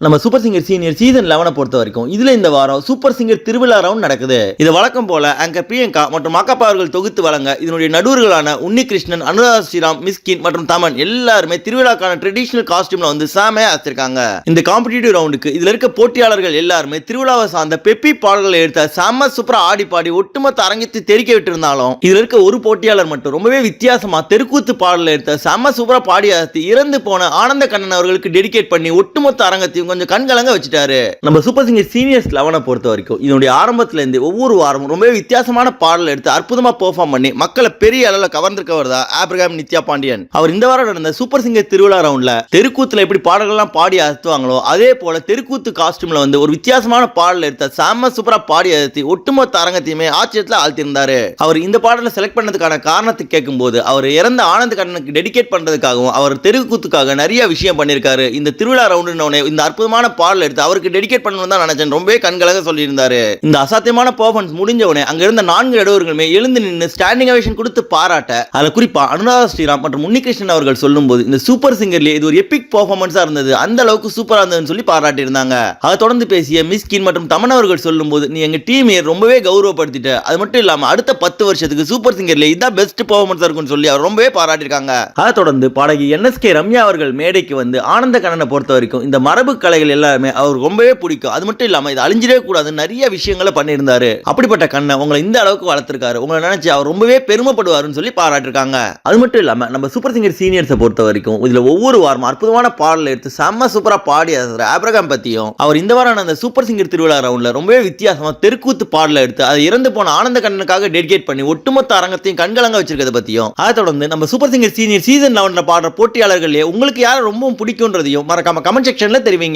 நம்ம super singer senior season லெவனை பொறுத்த வரைக்கும் இதுல இந்த வாரம் சூப்பர் சிங்கர் திருவிழா ரவுண்ட் நடக்குது. இது வழக்கம் போல ஆங்கர் பிரியங்கா மற்றும் மாக்கப்பா அவர்கள் தொகுத்து வழங்க இதனுடைய நடுவர்களான உன்னிகிருஷ்ணன் அனுராதா ஸ்ரீராம் மிஸ்கின் மற்றும் தமன் எல்லாருமே திருவிழாக்கான ட்ரெடிஷனல் காஸ்டியூம்ல வந்து சாமையா அசிருக்காங்க இந்த காம்படிட்டிவ் ரவுண்டுக்கு இதுல இருக்க போட்டியாளர்கள் எல்லாருமே திருவிழாவை சார்ந்த பெப்பி பாடல்களை எடுத்த செம்ம சூப்பரா ஆடி பாடி ஒட்டுமொத்த அரங்கத்தை தெரிக்க விட்டிருந்தாலும் இதுல இருக்க ஒரு போட்டியாளர் மட்டும் ரொம்பவே வித்தியாசமா தெருக்கூத்து பாடலை எடுத்த செம்ம சூப்பரா பாடி அசத்தி இறந்து போன ஆனந்த கண்ணன் அவர்களுக்கு டெடிகேட் பண்ணி ஒட்டுமொத்த அரங்கத்தையும் கொஞ்சம் கண்கலங்க வச்சுட்டாரு. நம்ம சூப்பர் சிங்கர் சீனியர்ஸ் லெவனை பொறுத்த வரைக்கும் இதனுடைய ஆரம்பத்துல இருந்து ஒவ்வொரு வாரமும் ரொம்பவே வித்தியாசமான பாடல் எடுத்து அற்புதமா பெர்ஃபார்ம் பண்ணி மக்களை பெரிய அளவில் கவர்ந்திருக்கவர் தான் ஆப்ரகாம் நித்யா பாண்டியன். அவர் இந்த வாரம் நடந்த சூப்பர் சிங்கர் திருவிழா ரவுண்ட்ல தெருக்கூத்துல எப்படி பாடல்கள்லாம் பாடி அசத்துவாங்களோ அதே போல தெருக்கூத்து காஸ்டியூம்ல வந்து ஒரு வித்தியாசமான பாடல் எடுத்த செம்ம சூப்பரா பாடி அழுத்தி ஒட்டுமொத்த அரங்கத்தையுமே ஆச்சரியத்தில் ஆழ்த்திருந்தாரு அவர் இந்த பாடலை செலக்ட் பண்ணதுக்கான காரணத்தை கேட்கும்போது அவர் இறந்த ஆனந்த கண்ணனுக்கு டெடிகேட் பண்றதுக்காகவும் அவர் தெருக்கூத்துக்காக நிறைய விஷயம் பண்ணியிருக்காரு. இந்த திருவிழா ரவுண்டுன்னு இந்த அற்புதமான பாடல் எடுத்து அவருக்கு டெடிகேட் பண்ணணும் தான் நினைச்சேன். ரொம்பவே கண்கலக சொல்லியிருந்தாரு. இந்த அசாத்தியமான பெர்ஃபார்மன்ஸ் முடிஞ்ச உடனே அங்க இருந்த நான்கு நடுவர்களுமே எழுந்து நின்று ஸ்டாண்டிங் அவேஷன் கொடுத்து பாராட்ட அதுல குறிப்பா அனுராதா ஸ்ரீராம் மற்றும் உன்னிகிருஷ்ணன் அவர்கள் சொல்லும்போது இந்த சூப்பர் சிங்கர்லேயே இது ஒரு எபிக் பெர்ஃபார்மன்ஸா இருந்தது. அந்த அளவுக்கு சூப்பரா இருந்ததுன்னு சொல்லி பாராட்டியிருந்தாங்க. அதை தொடர்ந்து பேசிய மிஸ்கின் மற்றும் தமன் அவர்கள் சொல்லும் போது நீ எங்க டீமே ரொம்பவே கௌரவப்படுத்திட்ட. அது மட்டும் இல்லாம அடுத்த பத்து வருஷத்துக்கு சூப்பர் சிங்கர்ல இதான் பெஸ்ட் பெர்ஃபார்மன்ஸா இருக்கும்னு சொல்லி அவர் ரொம்பவே பாராட்டியிருக்காங்க. அதை தொடர்ந்து பாடகி என் எஸ்கே ரம்யா அவர்கள் மேடைக்கு வந்து ஆனந்த கண்ணனை பொறுத்த வரைக்கும் இந்த மரபு கலைகள் எல்லாமே அவர் ரொம்பவே பிடிக்கும். அது மட்டும் இல்லாமல் இது அழிஞ்சிடவே கூடாது. நிறைய விஷயங்களை பண்ணியிருந்தாரு. அப்படிப்பட்ட கண்ணை உங்களை இந்த அளவுக்கு வளர்த்துருக்காரு. உங்களை நினைச்சு அவர் ரொம்பவே பெருமைப்படுவாருன்னு சொல்லி பாராட்டிருக்காங்க. அது மட்டும் இல்லாமல் நம்ம சூப்பர் சிங்கர் சீனியர்ஸை பொறுத்த வரைக்கும் இதில் ஒவ்வொரு வாரமும் அற்புதமான பாடல் எடுத்து செம்ம சூப்பராக பாடி ஆப்ரகாம் பத்தியும் அவர் இந்த வாரம் அந்த சூப்பர் சிங்கர் திருவிழா ரவுண்டில் ரொம்பவே வித்தியாசமா தெருக்கூத்து பாடல எடுத்து அதை இறந்து போன ஆனந்த கண்ணனுக்காக டெடிகேட் பண்ணி ஒட்டுமொத்த அரங்கத்தையும் கண்கலங்க வச்சிருக்கிறத பற்றியும் அதை தொடர்ந்து நம்ம சூப்பர் சிங்கர் சீனியர் சீசன் லெவனில் பாடுற போட்டியாளர்களே உங்களுக்கு யாரை ரொம்பவும் பிடிக்கும்ன்றதையும் மறக்காம கமெண்ட் செக்ஷன்ல தெரிவிங்க.